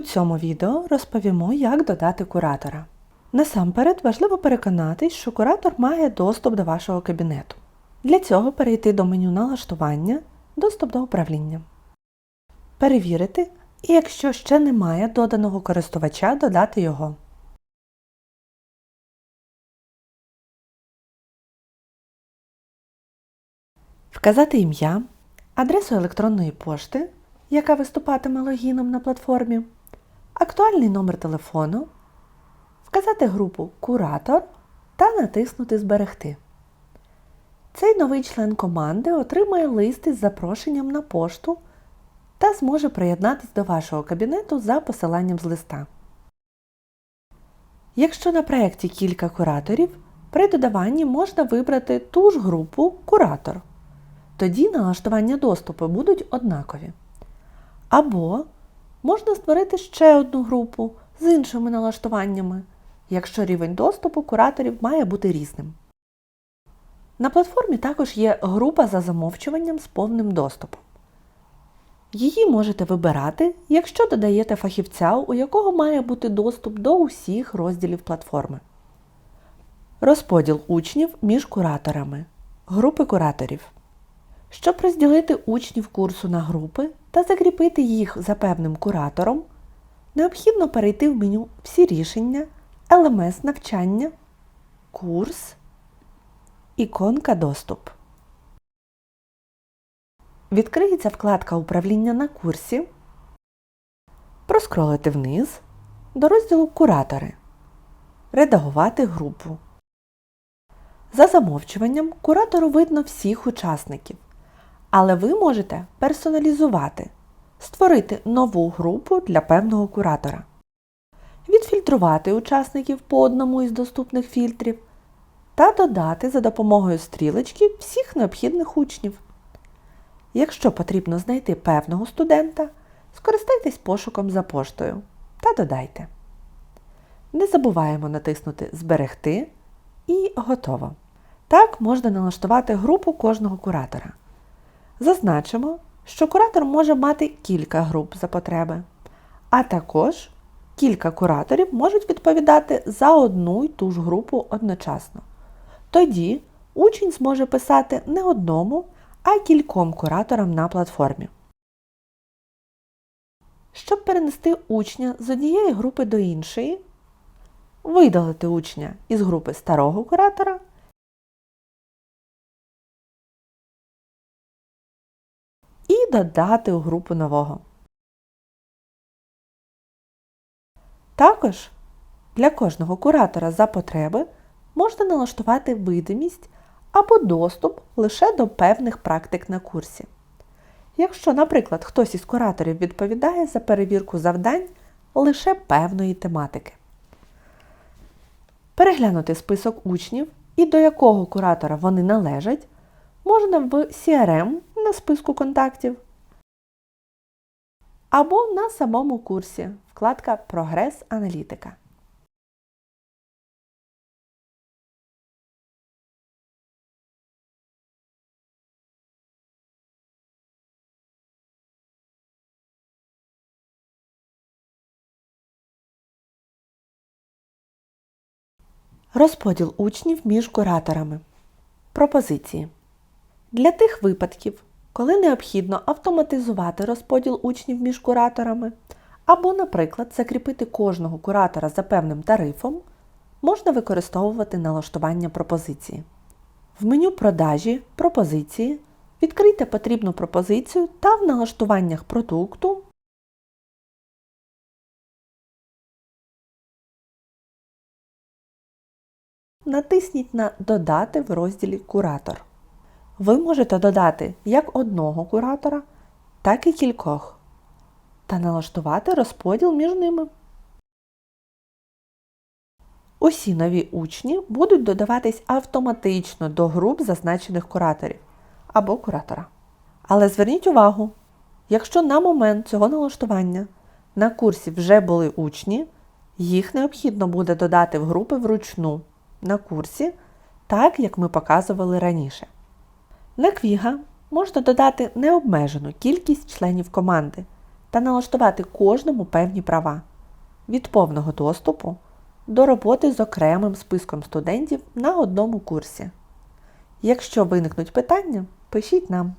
У цьому відео розповімо, як додати куратора. Насамперед важливо переконатись, що куратор має доступ до вашого кабінету. Для цього перейти до меню налаштування, доступ до управління. Перевірити, і якщо ще немає доданого користувача, додати його. Вказати ім'я, адресу електронної пошти, яка виступатиме логіном на платформі, актуальний номер телефону, вказати групу Куратор та натиснути Зберегти. Цей новий член команди отримає лист із запрошенням на пошту та зможе приєднатись до вашого кабінету за посиланням з листа. Якщо на проєкті кілька кураторів, при додаванні можна вибрати ту ж групу Куратор. Тоді налаштування доступу будуть однакові. Або можна створити ще одну групу з іншими налаштуваннями, якщо рівень доступу кураторів має бути різним. На платформі також є група за замовчуванням з повним доступом. Її можете вибирати, якщо додаєте фахівця, у якого має бути доступ до усіх розділів платформи. Розподіл учнів між кураторами. Групи кураторів. Щоб розділити учнів курсу на групи та закріпити їх за певним куратором, необхідно перейти в меню Всі рішення, ЛМС навчання, Курс, іконка Доступ. Відкриється вкладка Управління на курсі. Проскролити вниз до розділу Куратори. Редагувати групу. За замовчуванням куратору видно всіх учасників. Але ви можете персоналізувати, створити нову групу для певного куратора, відфільтрувати учасників по одному із доступних фільтрів та додати за допомогою стрілочки всіх необхідних учнів. Якщо потрібно знайти певного студента, скористайтесь пошуком за поштою та додайте. Не забуваємо натиснути Зберегти і готово. Так можна налаштувати групу кожного куратора. Зазначимо, що куратор може мати кілька груп за потреби, а також кілька кураторів можуть відповідати за одну й ту ж групу одночасно. Тоді учень зможе писати не одному, а кільком кураторам на платформі. Щоб перенести учня з однієї групи до іншої, видалити учня із групи старого куратора додати у групу нового. Також для кожного куратора за потреби можна налаштувати видимість або доступ лише до певних практик на курсі. Якщо, наприклад, хтось із кураторів відповідає за перевірку завдань лише певної тематики. Переглянути список учнів і до якого куратора вони належать можна в CRM на списку контактів або на самому курсі вкладка Прогрес аналітика. Розподіл учнів між кураторами. Пропозиції. Для тих випадків, коли необхідно автоматизувати розподіл учнів між кураторами, або, наприклад, закріпити кожного куратора за певним тарифом, можна використовувати налаштування пропозиції. В меню Продажі Пропозиції відкрийте потрібну пропозицію та в налаштуваннях продукту натисніть на Додати в розділі Куратор. Ви можете додати як одного куратора, так і кількох та налаштувати розподіл між ними. Усі нові учні будуть додаватись автоматично до груп зазначених кураторів або куратора. Але зверніть увагу, якщо на момент цього налаштування на курсі вже були учні, їх необхідно буде додати в групи вручну на курсі, так як ми показували раніше. Квіга можна додати необмежену кількість членів команди, та налаштувати кожному певні права від повного доступу до роботи з окремим списком студентів на одному курсі. Якщо виникнуть питання, пишіть нам.